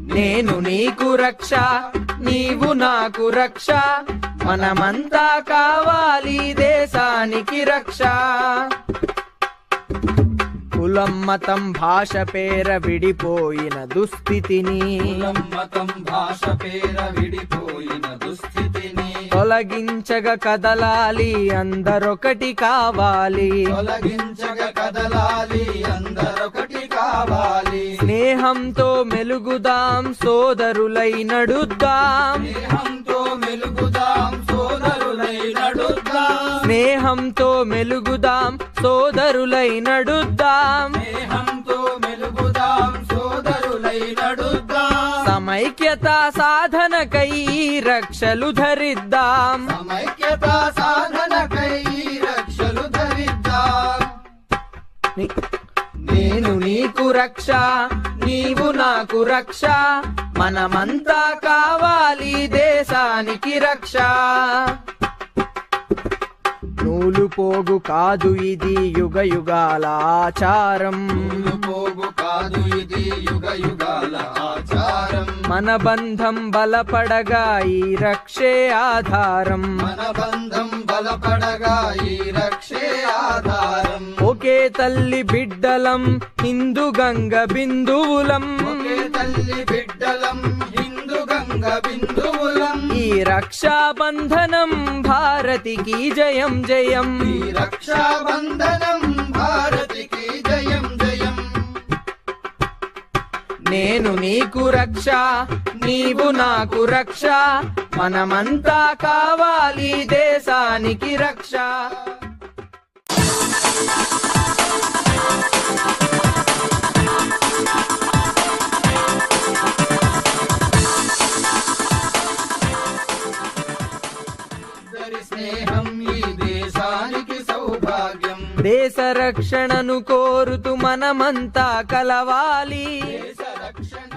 నేను నీకు రక్ష నీవు నాకు రక్ష. మనమంతా కావాలి దేశానికి రక్ష. కులం మతం భాష పేర విడిపోయిన దుస్థితిని. కులం మతం భాష పేర విడిపోయిన దుస్థితిని. తొలగించగ కదలాలి అందరొకటి కావాలి. తొలగించగ కదలాలి కావాలి స్నేహంతో మెలుగుదాం సోదరులై నడుద్దాం. స్నేహంతో మెలుగుదాం సోదరులై నడుద్దాం. స్నేహంతో మెలుగుదాం సోదరులై నడుద్దాం. స్నేహంతో మెలుగుదాం సోదరులై నడుద్దాం. సమైక్యత సాధనకై రక్షలు ధరిద్దాం. సమైక్యత సాధనకై రక్షలు ధరిద్దాం. నేను నీకు రక్ష నీవు నాకు రక్ష. మనమంతా కావాలి దేశానికి రక్ష. నూలు పోగు కాదు ఇది యుగ యుగాల ఆచారం పోగు కాదు ఇది యుగ యుగాల ఆచారం మన బంధం బలపడగా ఈ రక్షే ఆధారం. మన బంధం బలపడగా ఈ రక్షే ఆధారం. తల్లి బిడ్డలం హిందూ గంగ బిందువులం. తల్లి బిడ్డలం హిందూ గంగ బిందువులం. ఈ రక్షాబంధనం భారతికి జయం జయం. ఈ రక్షాబంధనం భారతికి జయం జయం. నేను నీకు రక్ష నీవు నాకు రక్ష. మనమంతా కావాలి దేశానికి రక్ష. స్నేహం ఈ దేశానికి సౌభాగ్యం. దేశ రక్షణను కోరుతూ మనమంతా కలవాలి. దేశ రక్షణ